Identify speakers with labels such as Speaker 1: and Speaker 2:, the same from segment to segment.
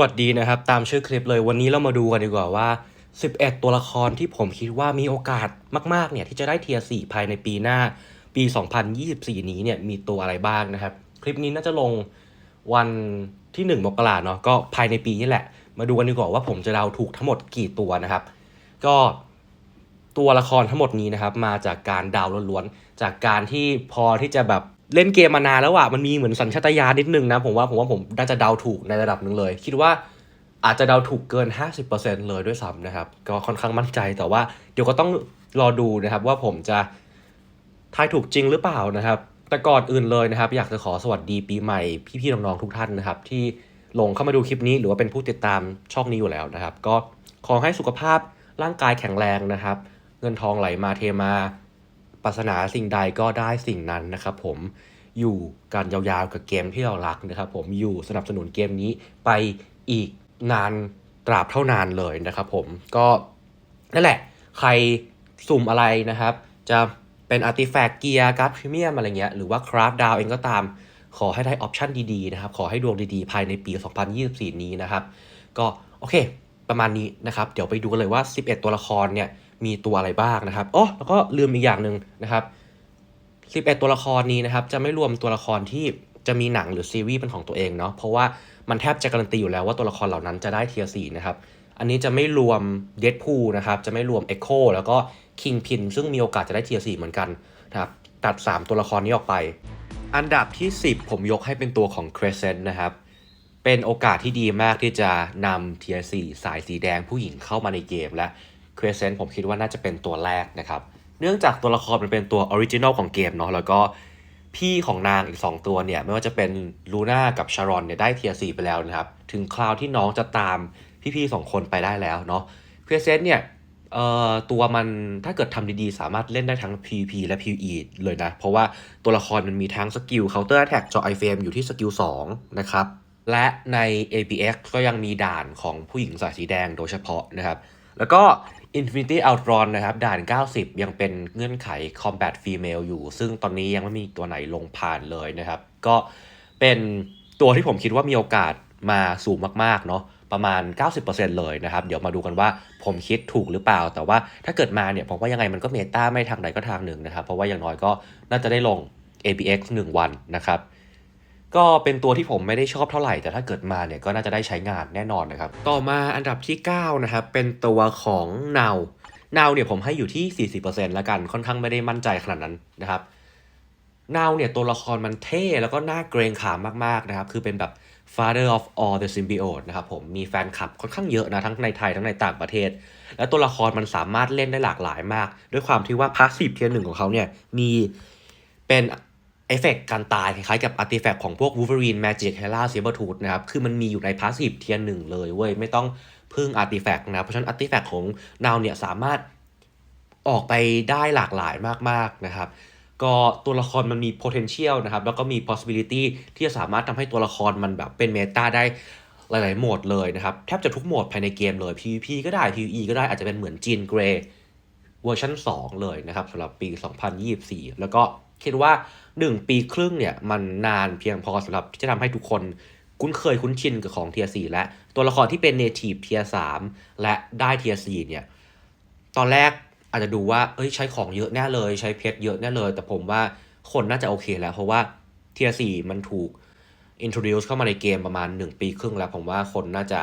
Speaker 1: วัสดีนะครับ ตามชื่อคลิปเลยวันนี้เรามาดูกันดีกว่าว่า 11 ตัวละครที่ผมคิดว่ามีโอกาสมากๆเนี่ยที่จะได้เทียร์4ภายในปีหน้า ปี 2024 นี้เนี่ยมีตัวอะไรบ้างนะครับ คลิปนี้น่าจะลงวันที่ 1 มกราเนาะก็ภายในปีนี้แหละ มาดูกันดีกว่าว่าผมจะเดาถูกทั้งหมดกี่ตัวนะครับ ก็ตัวละครทั้งหมดนี้นะครับมาจากการเดาวล้วนๆจากการที่พอที่จะแบบ เล่นเกมมานานแล้วอะมันมีเหมือนสัญชาตญาณนิดนึงนะ ผมว่าผมว่าผมน่าจะเดาถูกในระดับหนึ่งเลย คิดว่าอาจจะเดาถูกเกิน 50%เลยด้วยซ้ำนะครับ ก็ค่อนข้างมั่นใจแต่ว่าเดี๋ยวก็ต้องรอดูนะครับว่าผมจะทายถูกจริงหรือเปล่านะครับ แต่ก่อนอื่นเลยนะครับ อยากจะขอสวัสดีปีใหม่พี่ๆน้องๆทุกท่านนะครับ ที่ลงเข้ามาดูคลิปนี้หรือว่าเป็นผู้ติดตามช่องนี้อยู่แล้วนะครับ ก็ขอให้สุขภาพร่างกายแข็งแรงนะครับ เงินทองไหลมาเทมา ปรารถนาสิ่งใดก็ได้สิ่งนั้นนะครับผมอยู่การยาวๆกับเกมที่เรารักนะครับผมอยู่สนับสนุนเกมนี้ไปอีกนานตราบเท่านานเลยนะครับผมก็นั่นแหละใครสุ่มอะไรนะครับ จะเป็นอาร์ติแฟกต์เกียร์การ์ดพรีเมียมอะไรเงี้ยหรือว่าคราฟดาวเองก็ตามขอให้ได้ออปชันดีๆนะครับ ขอให้ดวงดีๆ ภายในปี 2024 นี้นะครับ ก็โอเค ประมาณนี้นะครับ เดี๋ยวไปดูกันเลยว่า 11 ตัวละครเนี่ย มีตัวอะไรบ้างนะครับอ๋อแล้วก็ลืมอีกอย่างหนึ่งนะครับ11 ตัวละครนี้นะครับจะไม่รวมตัวละครที่จะมีหนังหรือซีรีส์เป็นของตัวเองเนาะเพราะว่ามันแทบจะการันตีอยู่แล้วว่าตัวละครเหล่านั้นจะได้เทียร์สี่นะครับอันนี้จะไม่รวมเด p พูนะครับจะไม่รวม Echo แล้วก็คิงพินซึ่งมีโอกาสจะได้เทียร์สี่เหมือนกันนะครับตัด 3 ตัวละครนี้ออกไป อันดับที่ 10 ผมยกให้เป็นตัวของ Crescent นะครับเป็นโอกาสที่ดีมากที่จะนำ Tier 4สายสีแดงผู้หญิงเข้ามาในเกมและ Crescent ผมคิดว่าน่าจะเป็นตัวแรกนะครับ เนื่องจากตัวละครมันเป็นตัวออริจินอลของเกมเนาะแล้วก็พี่ของนางอีก 2 ตัวเนี่ย ไม่ว่าจะเป็นลูน่ากับชารอนเนี่ยได้เทียร์4ไปแล้วนะครับ ถึงคราวที่น้องจะตามพี่ๆ2คนไปได้แล้วเนาะ Crescent เนี่ยเอ่อตัวมันถ้าเกิดทำดีๆ สามารถเล่นได้ทั้ง PVP และ PVE เลยนะ เพราะว่าตัวละครมันมีทั้งสกิล Counter Attack จอ iFrame อยู่ที่สกิล 2 นะครับ และใน APX ก็ยังมีด่านของผู้หญิงสายสีแดงโดยเฉพาะนะครับ แล้วก็ Infinity Outrun นะครับ ด่าน 90 ยังเป็นเงื่อนไข Combat Female อยู่ ซึ่งตอนนี้ยังไม่มีตัวไหนลงผ่านเลยนะครับ ก็เป็นตัวที่ผมคิดว่ามีโอกาสมาสูงมาก ๆ เนาะประมาณ 90%เลยนะครับ เดี๋ยวมาดูกันว่าผมคิดถูกหรือเปล่า แต่ว่าถ้าเกิดมาเนี่ย ผมว่ายังไงมันก็เมตาไม่ทางใดก็ทางหนึ่งนะครับ เพราะว่าอย่างน้อยก็น่าจะได้ลง APX 1 วันนะครับ ก็เป็นตัวที่ผมไม่ได้ชอบเท่าไหร่ แต่ถ้าเกิดมาเนี่ยก็น่าจะได้ใช้งานแน่นอนนะครับ ต่อมาอันดับที่ 9 นะครับ เป็นตัวของนาวนาวเนี่ยผมให้อยู่ที่ 40%แล้วกัน ค่อนข้างไม่ได้มั่นใจขนาดนั้นนะครับนาวเนี่ยตัวละครมันเท่แล้วก็น่าเกรงขามมากๆนะครับ คือเป็นแบบ father of all the symbiote นะครับผมมีแฟนคลับค่อนข้างเยอะนะทั้งในไทยทั้งในต่างประเทศ และตัวละครมันสามารถเล่นได้หลากหลายมาก ด้วยความที่ว่า passive เทียร์หนึ่งของเขาเนี่ยมีเป็น อฟเฟกต์การตายคล้ายๆกับอาร์ติแฟกต์ของพวก Wolverine Magic Hela Sabertooth นะครับ คือมันมีอยู่ใน passive เทียร์หนึ่งเลยเว้ย ไม่ต้องพึ่งอาร์ติแฟกต์นะ เพราะฉะนั้นอาร์ติแฟกต์ของนาวเนี่ยสามารถออกไปได้หลากหลายมากๆนะครับ ก็ตัวละครมันมี potential นะครับ แล้วก็มี possibility ที่จะสามารถทำให้ตัวละครมันแบบเป็นเมตาได้หลาย ๆ โหมดเลยนะครับ แทบจะทุกโหมดภายในเกมเลย PVP ก็ได้ PVE ก็ได้อาจจะเป็นเหมือนจีนเกรย์เวอร์ชัน2 เลยนะครับสำหรับปี 2024 แล้วก็ คิดว่า 1 ปีครึ่งเนี่ยมันนานเพียงพอสำหรับที่จะทำให้ทุกคนคุ้นเคยคุ้นชินกับของ Tier 4และตัวละครที่เป็น Native Tier 3และได้ Tier 4เนี่ยตอนแรกอาจจะดูว่าเอ้ยใช้ของเยอะแน่เลย ใช้เพชรเยอะแน่เลย แต่ผมว่าคนน่าจะโอเคแล้ว เพราะว่าเทียสี่มันถูก introduce เข้ามาในเกมประมาณ 1 ปีครึ่งแล้ว ผมว่าคนน่าจะ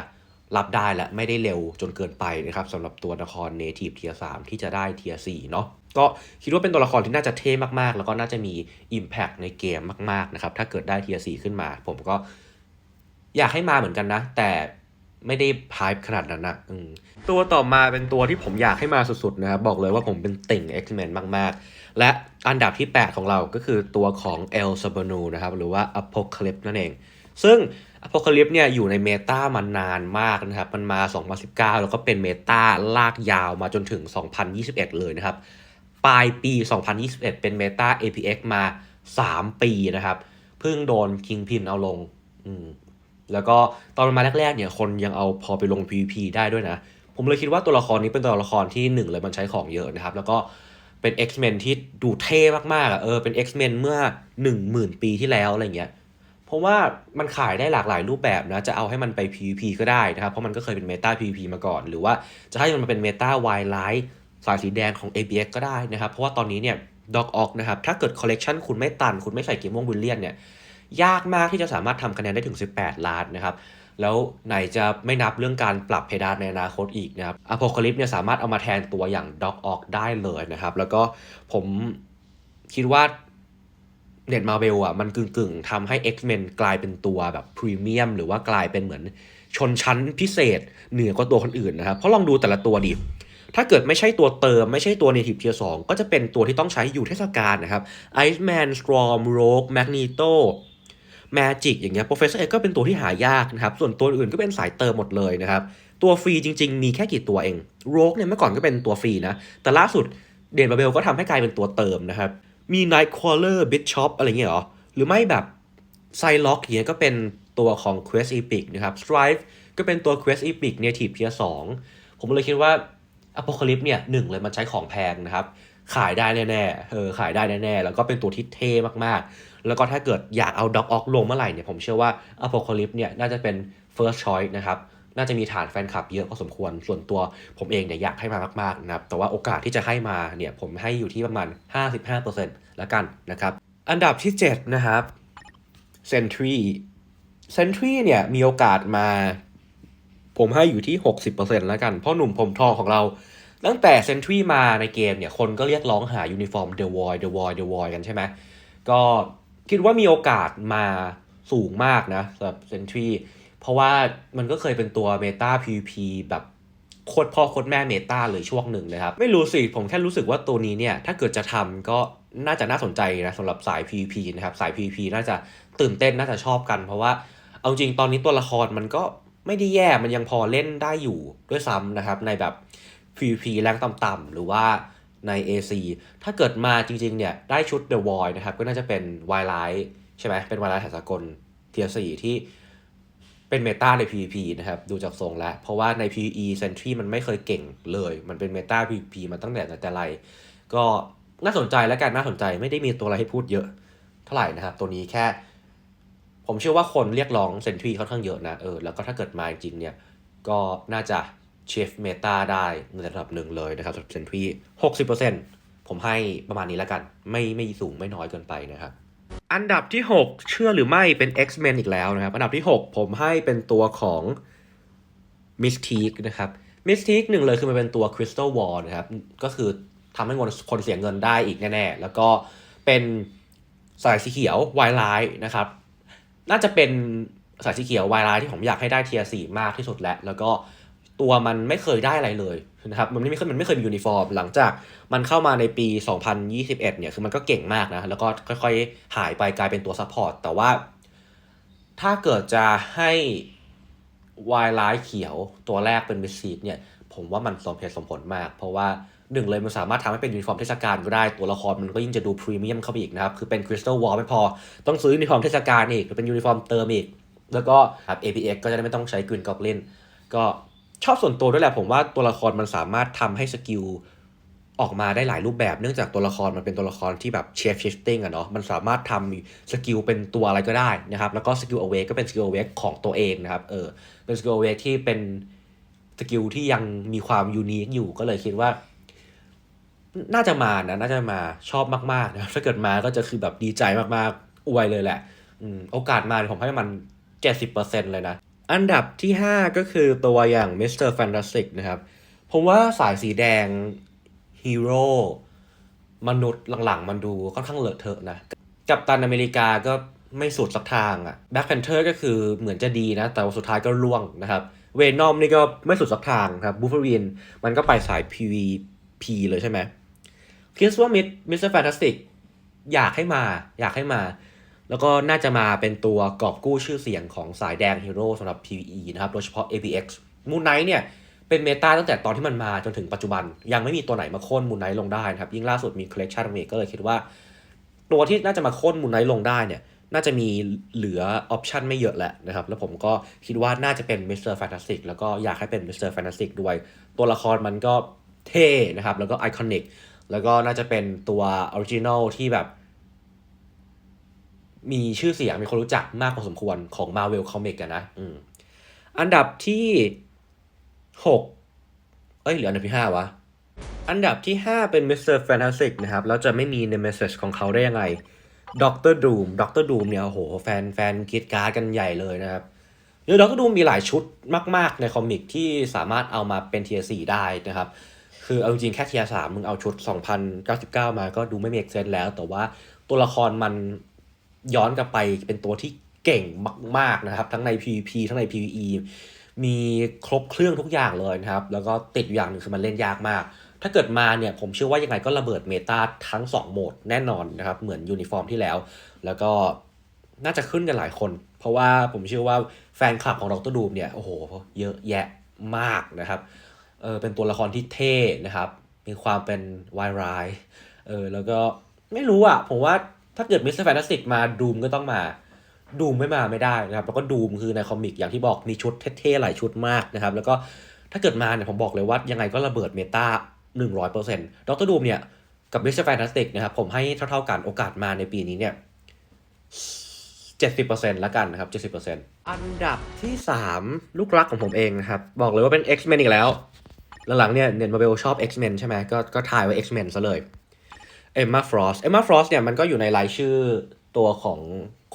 Speaker 1: รับได้และไม่ได้เร็วจนเกินไปนะครับสำหรับตัวละคร native เทียสามที่จะได้เทียสี่เนาะก็คิดว่าเป็นตัวละครที่น่าจะเท่มากๆ แล้วก็น่าจะมี impact ในเกมมากๆนะครับถ้าเกิดได้เทียสี่ขึ้นมา ผมก็อยากให้มาเหมือนกันนะ แต่ไม่ได้พายขนาดนั้นนะตัวต่อมาเป็นตัวที่ผมอยากให้มาสุดๆนะครับบอกเลยว่าผมเป็นติ่ง X-Men มากๆ และอันดับที่ 8 ของเราก็คือตัวของ El s a b a n u นะครับหรือว่า Apocalypse นั่นเอง ซึ่ง Apocalypse เนี่ยอยู่ในเมตามานานมากนะครับ มันมา 2019 แล้วก็เป็นเมตาลากยาวมาจนถึง 2021 เลยนะครับ ปลายปี 2021 เป็นเมตา APX มา 3 ปีนะครับ เพิ่งโดน Kingpin เอาลง อืม แล้วก็ตอนมาแรกๆ เนี่ย คนยังเอาพอไปลง PVP ได้ด้วยนะ ผมเลยคิดว่าตัวละครนี้เป็นตัวละครที่หนึ่งเลยมันใช้ของเยอะนะครับ แล้วก็เป็น X-Men ที่ดูเท่มากๆอะเออเป็น X-Men เมื่อ 1 0,000 ปีที่แล้วอะไรเงี้ย เพราะว่ามันขายได้หลากหลายรูปแบบนะ จะเอาให้มันไป PVP ก็ได้นะครับ เพราะมันก็เคยเป็นเมตา PVP มาก่อน หรือว่าจะให้มันเป็นเมตา Wild Light สายสีแดงของ ABX ก็ได้นะครับ เพราะว่าตอนนี้เนี่ยดอกออกนะครับ ถ้าเกิดคอลเลกชันคุณไม่ตัน คุณไม่ใส่เกมม่วงวิลเลียนเนี่ย ยากมากที่จะสามารถทำคะแนนได้ถึง 18 ล้านนะครับ แล้วไหนจะไม่นับเรื่องการปรับเพดานในอนาคตอีกนะครับอ p o c a l y p s e เนี่ยสามารถเอามาแทนตัวอย่างด็อกออกได้เลยนะครับ แล้วก็ผมคิดว่า เน็ตมาเวลอะมันกึ่งๆทำให้ X-Men กลายเป็นตัวแบบพรีเมียมหรือว่ากลายเป็นเหมือนชนชั้นพิเศษเหนือกว่าตัวคนอื่นนะครับ เพราะลองดูแต่ละตัวดิ ถ้าเกิดไม่ใช่ตัวเติม ไม่ใช่ตัว native tier 2 ก็จะเป็นตัวที่ต้องใช้อยู่เทศกาลนะครับ Iceman Storm Rogue Magneto Magic อย่างเงี้ย Professor X ก็เป็นตัวที่หายากนะครับ ส่วนตัวอื่นก็เป็นสายเติมหมดเลยนะครับ ตัวฟรีจริง ๆ มีแค่กี่ตัวเอง Rogue เนี่ยเมื่อก่อนก็เป็นตัวฟรีนะ แต่ล่าสุดเดนบาเบลก็ทำให้กลายเป็นตัวเติมนะครับ มี Nightcrawler Bishop อะไรเงี้ยหรอ หรือไม่แบบไซล็อกเงี้ยก็เป็นตัวของ Quest Epic นะครับ Strife ก็เป็นตัว Quest Epic Native Tier 2 ผมเลยคิดว่า Apocalypse เนี่ยหนึ่งเลยมันใช้ของแพงนะครับ ขายได้แน่ๆเออขายได้แน่ๆ แล้วก็เป็นตัวที่เท่มากๆ แล้วก็ถ้าเกิดอยากเอาด็อกออกลงเมื่อไหร่เนี่ยผมเชื่อว่า Apocalypse เนี่ยน่าจะเป็น first choice นะครับ น่าจะมีฐานแฟนคลับเยอะพอสมควร ส่วนตัวผมเองเนี่ยอยากให้มามากๆนะครับ แต่ว่าโอกาสที่จะให้มาเนี่ยผมให้อยู่ที่ประมาณ 55%แล้วกันนะครับ อันดับที่ 7 นะครับ Sentry Sentry เนี่ยมีโอกาสมา ผมให้อยู่ที่ 60%แล้วกันเพราะหนุ่มผมทองของเราตั้งแต่เซนทรีมาในเกมเนี่ยคนก็เรียกร้องหายูนิฟอร์ม The Void The Void The Void กันใช่ไหมก็คิดว่ามีโอกาสมาสูงมากนะสำหรับเซนทรี เพราะว่ามันก็เคยเป็นตัวเมตา PVP แบบโคตรพ่อโคตรแม่เมตาเลยช่วงหนึ่งนะครับ ไม่รู้สิ ผมแค่รู้สึกว่าตัวนี้เนี่ย ถ้าเกิดจะทำก็น่าจะน่าสนใจนะสำหรับสาย PVP นะครับ สาย PVP น่าจะตื่นเต้นน่าจะชอบกัน เพราะว่าเอาจริงตอนนี้ตัวละครมันก็ไม่ได้แย่มันยังพอเล่นได้อยู่ด้วยซ้ำนะครับ ในแบบ PVP แรงต่ำๆหรือว่าใน AC ถ้าเกิดมาจริงๆเนี่ยได้ชุด The Void นะครับก็น่าจะเป็น w i l d l i ใช่ไหมเป็น w i l d l i g h t แถวสากลเทียสี่ที่ เป็นเมตาใน PVP นะครับ ดูจากทรงแล้ว เพราะว่าใน PVE Sentry มันไม่เคยเก่งเลย มันเป็นเมตา PVP มาตั้งแต่ไหนแต่ไร ก็น่าสนใจและกันน่าสนใจไม่ได้มีตัวอะไรให้พูดเยอะเท่าไหร่นะครับ ตัวนี้แค่ ผมเชื่อว่าคนเรียกร้องเซนทรีค่อนข้างเยอะนะเออแล้วก็ถ้าเกิดมาจริงเนี่ย ก็น่าจะเชฟเมตาได้ในระดับหนึ่งเลยนะครับสำหรับเซนทรีหกสิบเปอร์เซ็นต์ผมให้ประมาณนี้แล้วกัน ไม่ไม่สูงไม่น้อยเกินไปนะครับ อันดับที่ 6 เชื่อหรือไม่เป็น X-Men อีกแล้วนะครับ อันดับที่ 6 ผมให้เป็นตัวของ Mystique นะครับ Mystique หนึ่งเลยคือมันเป็นตัว Crystal Wall นะครับ ก็คือทำให้คนคนเสียเงินได้อีกแน่ๆ แล้วก็เป็นสายสีเขียววายไลท์นะครับ น่าจะเป็นสายสีเขียววายไลท์ที่ผมอยากให้ได้เทียร์สี่มากที่สุดแล้ว แล้วก็ตัวมันไม่เคยได้อะไรเลย นะครับมันไม่เคยมันไม่เคยมียูนิฟอร์ม หลังจากมันเข้ามาในปี 2021 เนี่ยคือมันก็เก่งมากนะแล้วก็ค่อยๆ หายไปกลายเป็นตัวซัพพอร์ตแต่ว่า ถ้าเกิดจะให้วายไลท์เขียวตัวแรกเป็นมิสซีดเนี่ยผมว่ามันสมเหตุสมผลมาก เพราะว่าหนึ่งเลยมันสามารถทำให้เป็นยูนิฟอร์มเทศกาลก็ได้ตัวละครมันก็ยิ่งจะดูพรีเมียมเข้าไปอีกนะครับ คือเป็นคริสตัลวอลไม่พอ ต้องซื้อยูนิฟอร์มเทศกาลอีกหรือเป็นยูนิฟอร์มเติมอีก แล้วก็ครับ APX ก็จะได้ไม่ต้องใช้กรีนกอกลินก็ ชอบส่วนตัวด้วยแหละผมว่าตัวละครมันสามารถทำให้สกิลออกมาได้หลายรูปแบบเนื่องจากตัวละครมันเป็นตัวละครที่แบบเชฟชิฟติ้งอะเนาะมันสามารถทำสกิลเป็นตัวอะไรก็ได้นะครับแล้วก็สกิลอเวกก็เป็นสกิลอเวกของตัวเองนะครับเออเป็นสกิลอเวกที่เป็นสกิลที่ยังมีความยูนิคอยู่ก็เลยคิดว่า น่าจะมานะน่าจะมาชอบมากๆนะถ้าเกิดมาก็จะคือแบบดีใจมากๆอวยเลยแหละอืมโอกาสมาผมให้มัน70%เลยนะ อันดับที่ 5 ก็คือตัวอย่าง Mr. Fantastic นะครับ ผมว่าสายสีแดงฮีโร่มนุษย์หลังๆ มันดูค่อนข้างเลอะเทอะนะ กับตันอเมริกาก็ไม่สุดสักทางอะแบ็คแพนเทอร์ก็คือเหมือนจะดีนะ แต่สุดท้ายก็ร่วงนะครับเวนอมนี่ก็ไม่สุดสักทางครับบูฟเฟอรีนมันก็ไปสาย PVP เลยใช่ไหมคิดว่ามิดมิสเตอร์แฟนตาสติกอยากให้มา อยากให้มา แล้วก็น่าจะมาเป็นตัวกอบกู้ชื่อเสียงของสายแดงฮีโร่สำหรับ PVE นะครับโดยเฉพาะ APX มูนไนท์เนี่ยเป็นเมตาตั้งแต่ตอนที่มันมาจนถึงปัจจุบัน ยังไม่มีตัวไหนมาโค่นมูนไนท์ลงได้นะครับ ยิ่งล่าสุดมีคอลเล t ชันเมก็เลยคิดว่า ตัวที่น่าจะมาโค่นมูนไนท์ลงได้เนี่ยน่าจะมีเหลือออปชันไม่เยอะแหละนะครับ แล้วผมก็คิดว่าน่าจะเป็นมิสเตอร์แฟนตาสติกแล้วก็อยากให้เป็นมิสเตอร์แฟนตาสติกด้วย ตัวละครมันก็เท่นะครับ แล้วก็ไอคอนิกแล้วก็น่าจะเป็นตัวออริจินอลที่แบบ มีชื่อเสียงมีคนรู้จักมากพอสมควรของ Marvel Comic อะนะอืมอันดับที่หกเอ้ยหรืออันดับที่ห้าวะ อันดับที่5เป็น Mr. Fantastic นะครับ แล้วจะไม่มี Nemesis ของเขาได้ยังไง Doctor Doom Doctor Doom เนี่ยโอ้โห แฟนแฟนกีดการ์ดกันใหญ่เลยนะครับเดี๋ยว Doctor Doom มีหลายชุดมาก ๆ ในคอมิกที่สามารถเอามาเป็นเทียร์4ได้นะครับ คือเอาจริงแค่เทียร์3มึงเอาชุด 2099 มาก็ดูไม่มีเอกเซนแล้ว แต่ว่าตัวละครมัน ย้อนกลับไปเป็นตัวที่เก่งมาก ๆนะครับ ทั้งใน PVP ทั้งใน PVE มีครบเครื่องทุกอย่างเลยนะครับ แล้วก็ติดอย่างหนึ่งคือมันเล่นยากมาก ถ้าเกิดมาเนี่ยผมเชื่อว่ายังไงก็ระเบิดเมตาทั้ง 2 โหมดแน่นอนนะครับ เหมือนยูนิฟอร์มที่แล้ว แล้วก็น่าจะขึ้นกันหลายคน เพราะว่าผมเชื่อว่าแฟนคลับของดรดูมเนี่ยโอ้โหเยอะแยะมากนะครับเออเป็นตัวละครที่เท่นะครับ มีความเป็นวายร้ายเออแล้วก็ไม่รู้อะผมว่า ถ้าเกิดมิสเตอร์แฟนตาสติกมาดูมก็ต้องมา ดูมไม่มาไม่ได้นะครับ แล้วก็ดูมคือในคอมิกอย่างที่บอกมีชุดเท่ๆหลายชุดมากนะครับ แล้วก็ถ้าเกิดมาเนี่ยผมบอกเลยว่ายังไงก็ระเบิดเมตาหนึ่งร้อยเปอร์เซ็นต์ดรดูมเนี่ยกับมิสเตอร์แฟนตาสติกนะครับผมให้เท่าๆกันโอกาสมาในปีนี้เนี่ยเจ็ดสิบเปอร์เซ็นต์ละกันนะครับเจ็ดสิบเปอร์เซ็นต์อันดับที่สามลูกรักของผมเองนะครับ บอกเลยว่าเป็น X-Men อีกแล้ว หลังๆเนี่ยเน็ตมาเบลชอบ X-Men ใช่ไหมก็ก็ถ่ายไว้ X-Men ซะเลย เอมมาฟรอสเอมมาฟรอสเนี่ยมันก็อยู่ในรายชื่อตัวของ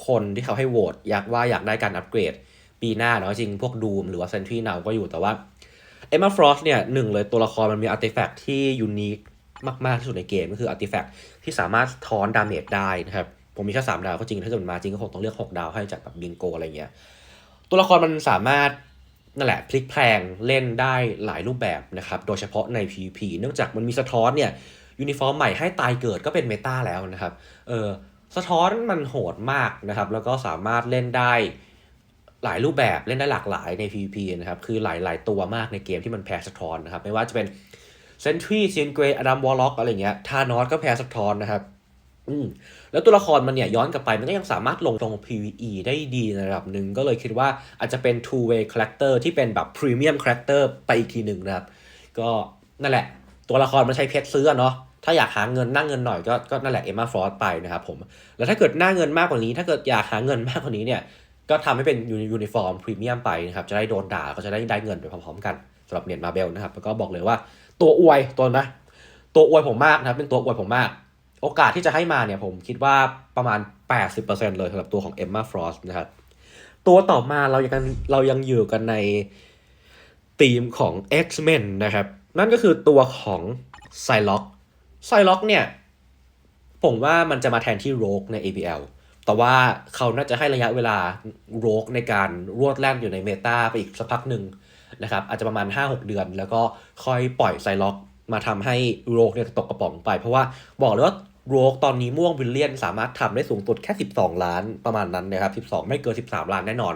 Speaker 1: คนที่เขาให้โหวตอยากว่าอยากได้การอัปเกรด ปีหน้าเนาะจริงพวกดูมหรือว่าเซนทรีนาวก็อยู่แต่ว่าเอมมาฟรอสเนี่ยหนึ่งเลยตัวละครมันมีอาร์ติแฟกต์ที่ยูนิคมาก ๆ ที่สุดในเกมก็คืออาร์ติแฟกต์ที่สามารถทอนดาเมจได้นะครับ ผมมีแค่สามดาวก็จริง ถ้าเกิดมันมาจริงก็คงต้องเลือกหกดาวให้จากแบบบิงโกอะไรเงี้ย ตัวละครมันสามารถนั่นแหละพลิกแพลงเล่นได้หลายรูปแบบนะครับ โดยเฉพาะใน PVP เนื่องจากมันมีสะท้อนเนี่ย ยูนิฟอร์มใหม่ให้ตายเกิดก็เป็นเมตาแล้วนะครับ เออสะท้อนมันโหดมากนะครับ แล้วก็สามารถเล่นได้หลายรูปแบบเล่นได้หลากหลายใน PVP นะครับ คือหลาย ๆ ตัวมากในเกมที่มันแพ้สะท้อนนะครับ ไม่ว่าจะเป็นเซนทรีเซียนเกรย์อดัมวอลล็อกอะไรเงี้ยทานอสก็แพ้สะท้อนนะครับอืมแล้วตัวละครมันเนี่ยย้อนกลับไปมันก็ยังสามารถลงตรง PVE ได้ดีในระดับหนึ่งก็เลยคิดว่าอาจจะเป็น two way character ที่เป็นแบบ premium character ไปอีกทีหนึ่งนะครับ ก็นั่นแหละ ตัวละครมันใช้เพชรซื้อเนาะ ถ้าอยากหาเงินหนั่งเงินหน่อยก็ก็นั่นแหละเอมมาฟรอสไปนะครับผม แล้วถ้าเกิดหน้าเงินมากกว่านี้ ถ้าเกิดอยากหาเงินมากกว่านี้เนี่ย ก็ทำให้เป็นยูนิฟอร์มพรีเมียมไปนะครับ จะได้โดนด่าก็จะได้ได้เงินไปพร้อมๆกันสำหรับเน็ตมาเบลนะครับ แล้วก็บอกเลยว่าตัวอวยตัวนะ ตัวอวยผมมากนะครับ เป็นตัวอวยผมมาก โอกาสที่จะให้มาเนี่ยผมคิดว่าประมาณ 80%เลยสำหรับตัวของ Emma Frost นะครับ ตัวต่อมาเรายังเรายังอยู่กันในธีมของ X-Men นะครับ นั่นก็คือตัวของไซล็อก Psylocke Psylocke เนี่ย ผมว่ามันจะมาแทนที่ Rogue ใน ABL แต่ว่าเขาน่าจะให้ระยะเวลา Rogue ในการรวดแล่นอยู่ในเมตาไปอีกสักพักหนึ่งนะครับ อาจจะประมาณ 5-6 เดือน แล้วก็ค่อยปล่อย Psylocke มาทำให้ Rogue เนี่ยตกกระป๋องไป เพราะว่าบอกเลยว่า Rogue ตอนนี้ม่วงวิลเลียนสามารถทำได้สูงสุดแค่ 12 ล้านประมาณนั้นนะครับ 12 ไม่เกิน 13 ล้านแน่นอน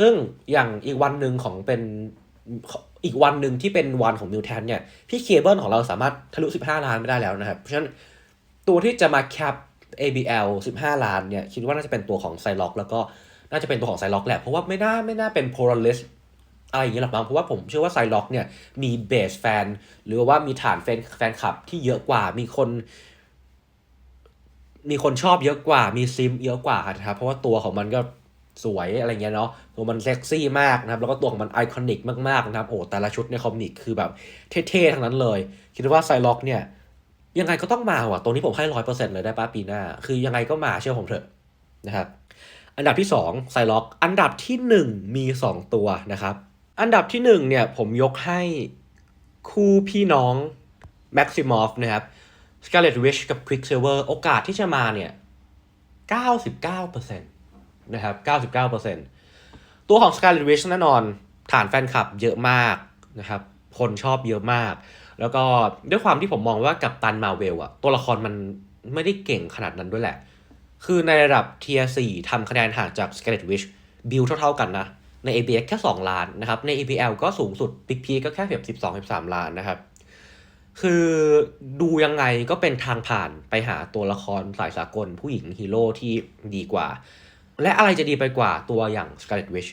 Speaker 1: ซึ่งอย่างอีกวันหนึ่งของเป็น อีกวันหนึ่งที่เป็นวันของมิวแทนเนี่ยพี่เคเบิลของเราสามารถทะลุ 15 ล้านไม่ได้แล้วนะครับ เพราะฉะนั้นตัวที่จะมาแคป ABL 15 ล้านเนี่ยคิดว่าน่าจะเป็นตัวของไซล็อกแล้วก็น่าจะเป็นตัวของไซล็อกแหละเพราะว่าไม่น่าไม่น่าเป็นโพลาริสอะไรอย่างเงี้ยหรอกมั้งเพราะว่าผมเชื่อว่าไซล็อกเนี่ยมีเบสแฟน หรือว่ามีฐานแฟนแฟนคลับที่เยอะกว่ามีคน มีคนชอบเยอะกว่ามีซิมเยอะกว่านะครับเพราะว่าตัวของมันก็ สวยอะไรเงี้ยเนาะตัวมันเซ็กซี่มากนะครับ แล้วก็ตัวของมันไอคอนิกมากๆนะครับ โอ้แต่ละชุดในคอมิกคือแบบเท่ๆทั้งนั้นเลย คิดว่าไซล็อกเนี่ย ยังไงก็ต้องมาว่ะ ตัวนี้ผมให้ร้อยเปอร์เซ็นต์เลยได้ป้าปีหน้า คือยังไงก็มาเชื่อผมเถอะนะครับ อันดับที่สองไซล็อก อันดับที่หนึ่งมีสองตัวนะครับ อันดับที่หนึ่งเนี่ยผมยกให้คู่พี่น้องแม็กซิมอฟนะครับ Scarlet Witch กับ Quicksilver โอกาสที่จะมาเนี่ย 99% นะครับ 99%ตัวของ Scarlet Witch แน่นอน ฐานแฟนคลับเยอะมากนะครับ คนชอบเยอะมาก แล้วก็ด้วยความที่ผมมองว่ากับตันมาเวลอะตัวละครมันไม่ได้เก่งขนาดนั้นด้วยแหละ คือในระดับ Tier 4ทำคะแนนห่างจาก Scarlet Witch บิลเท่าๆกันนะ ใน ABX แค่ 2 ล้านนะครับ ใน ABL ก็สูงสุด Big P ก็แค่แบบ12-13 ล้านนะครับคือดูยังไงก็เป็นทางผ่านไปหาตัวละครสายสากลผู้หญิงฮีโร่ที่ดีกว่า และอะไรจะดีไปกว่าตัวอย่าง Scarlet Witch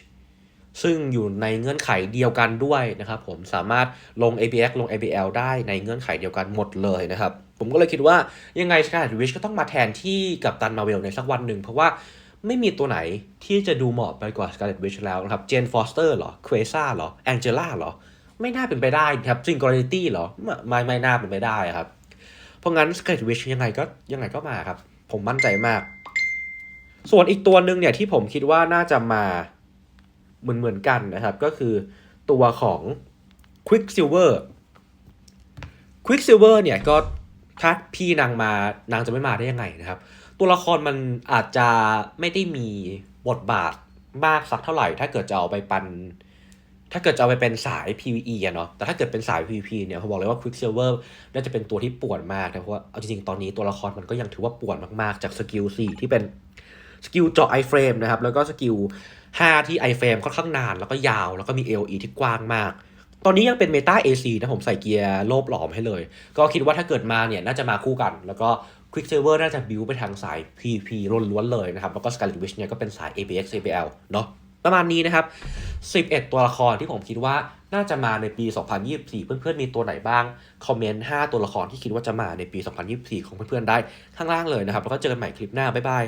Speaker 1: ซึ่งอยู่ในเงื่อนไขเดียวกันด้วยนะครับผมสามารถลง ABX ลง ABL ได้ในเงื่อนไขเดียวกันหมดเลยนะครับ ผมก็เลยคิดว่ายังไงสกาเลตวิชก็ต้องมาแทนที่กับตันมาเวลในสักวันหนึ่ง เพราะว่าไม่มีตัวไหนที่จะดูเหมาะไปกว่าสกาเลตวิชแล้วนะครับเจนฟอสเตอร์เหรอเควซ่าเหรอแองเจล่าเหรอ ไม่น่าเป็นไปได้ครับซิง g u l a r i t y เหรอไม่ไม่ไม่น่าเป็นไปได้ครับ เพราะงั้น Scarlet Witch ยังไงก็ยังไงก็มาครับ ผมมั่นใจมาก ส่วนอีกตัวหนึ่งเนี่ยที่ผมคิดว่าน่าจะมาเหมือนเหมือนๆกันนะครับ ก็คือตัวของ Quicksilver Quicksilver เนี่ยก็ถ้าพี่นางมานางจะไม่มาได้ยังไงนะครับ ตัวละครมันอาจจะไม่ได้มีบทบาทมากสักเท่าไหร่ ถ้าเกิดจะเอาไปปัน ถ้าเกิดจะเอาไปเป็นสาย PVE อะเนาะแต่ถ้าเกิดเป็นสาย PVP เนี่ยผมบอกเลยว่า Quicksilver น่าจะเป็นตัวที่ป่วนมากนะเพราะว่าเอาจริงๆตอนนี้ตัวละครมันก็ยังถือว่าป่วนมากๆ จากสกิล4ที่เป็น สกิลเจาะ iframe นะครับ แล้วก็สกิล 5 ที่ iframe ค่อนข้างนาน แล้วก็ยาว แล้วก็มี AOE ที่กว้างมาก ตอนนี้ยังเป็นเมตา AC นะผมใส่เกียร์โลบหลอมให้เลย ก็คิดว่าถ้าเกิดมาเนี่ยน่าจะมาคู่กัน แล้วก็ Quicksilver น่าจะบิวไปทางสาย PP ล้วนๆเลยนะครับ แล้วก็ Scarlet Witch เนี่ยก็เป็นสาย ABX ABL เนาะประมาณนี้นะครับ 11 ตัวละครที่ผมคิดว่าน่าจะมาในปี 2024 เพื่อนๆ มีตัวไหนบ้าง คอมเมนต์ 5 ตัวละครที่คิดว่าจะมาในปี 2024 ของเพื่อนๆ ได้ข้างล่างเลยนะครับ แล้วก็เจอกันใหม่คลิปหน้า บ๊ายบาย